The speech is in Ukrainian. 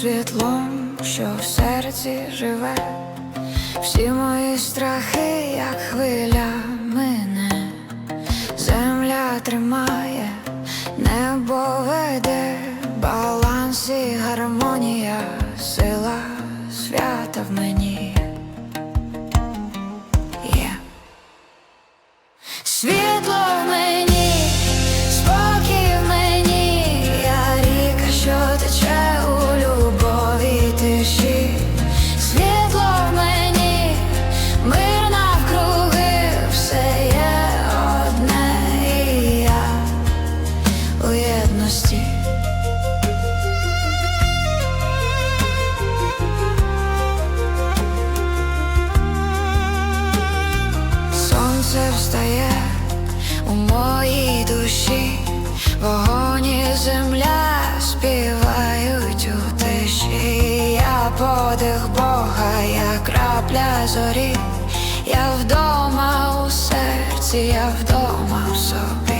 світлом, що в серці живе, всі мої страхи, як хвиля мине, земля тримає, небо веде, баланс і гармонія, сила свята в мені єдності. Сонце встає у моїй душі, вогонь і земля співають у тиші. Я подих Бога, я крапля зорі, я вдома у серці, я вдома в собі.